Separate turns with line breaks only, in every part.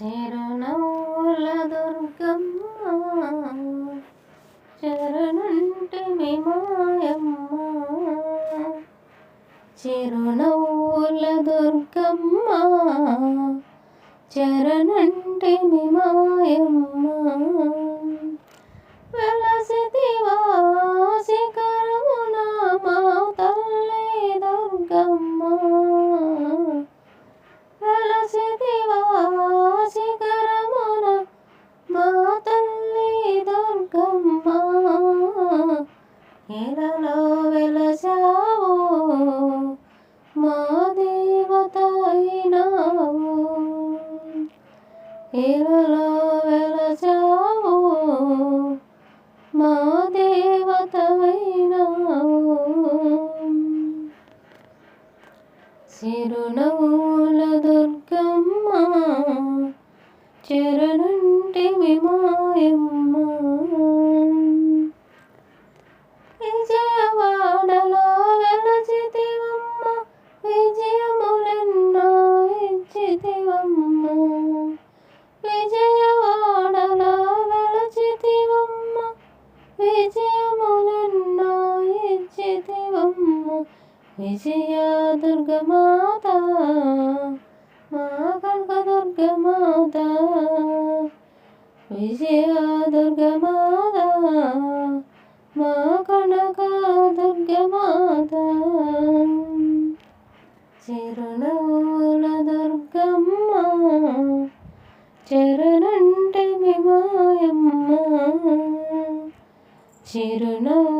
చిరునవ్వుల దుర్గమ్మ చరణంటి మాయమ్మ. చిరునవ్వుల దుర్గమ్మ చరణంటి మాయమ్మ. వెలసితివా ఇలలో వెలసావు మా దేవతమైనావు సిరునవ్వుల దుర్గమ్మ చెరనుంటి విమాయమ్మ విజయ దుర్గమాత మా కనక దుర్గమాత విజయ దుర్గమాత మా కనక దుర్గమాత చిరునవ్వుల దుర్గమ్మ చరణంటి విమాయమ్మ చిరునవ్వుల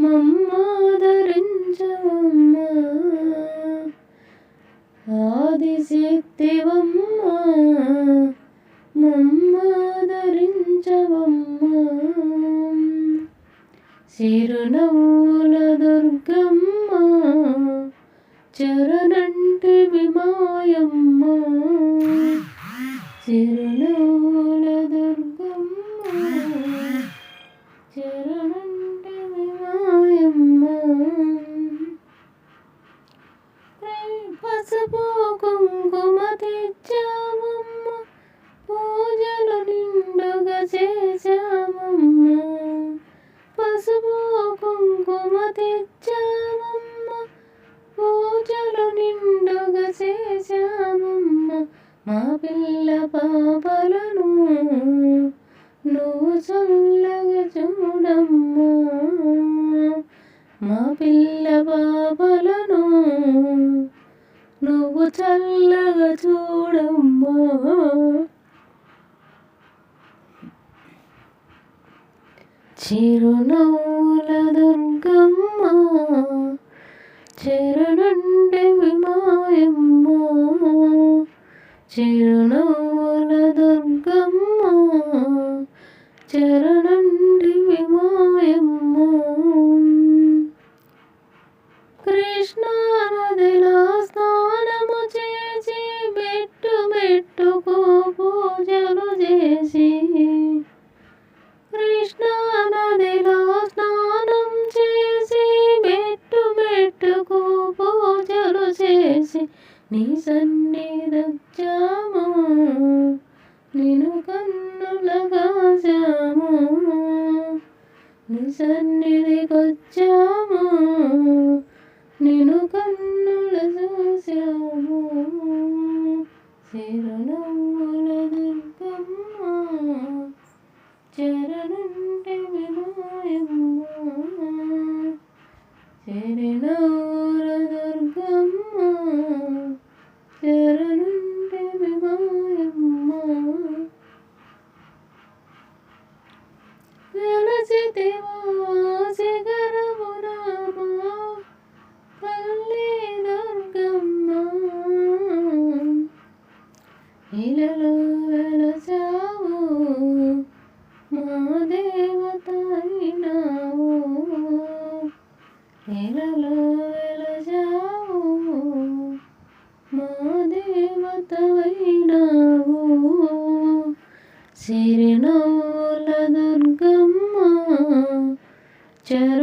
మమ్మాదరించవమ్మ. ఆదిశక్తివమ్మ. మమ్మాదరించవమ్మ. సిరునవ్వుల దుర్గమ్మ. చరణంటి విమాయమ్మ. చిరునవ్వుల దుర్గమ్మ. చరణ మా పిల్ల పాపలను నువ్వు చల్లగా చూడమ్మా. మా పిల్ల పాపలను నువ్వు చల్లగా చూడమ్మా. చిరునవ్వుల దుర్గమ్మ చిరు చిరునవ్వుల దుర్గమ్మ చరణండి విమాయమ్మ. కృష్ణానదిలో స్నానము చేసి మెట్టు మెట్టుకు పూజలు చేసి కృష్ణానదిలో స్నానం చేసి మెట్టు మెట్టుకు పూజలు చేసి నీ సన్ని చరణంటి వెలుగులలో వెలజావు. మా దేవతవైనావు చిరునవ్వుల దుర్గమ్మ. చ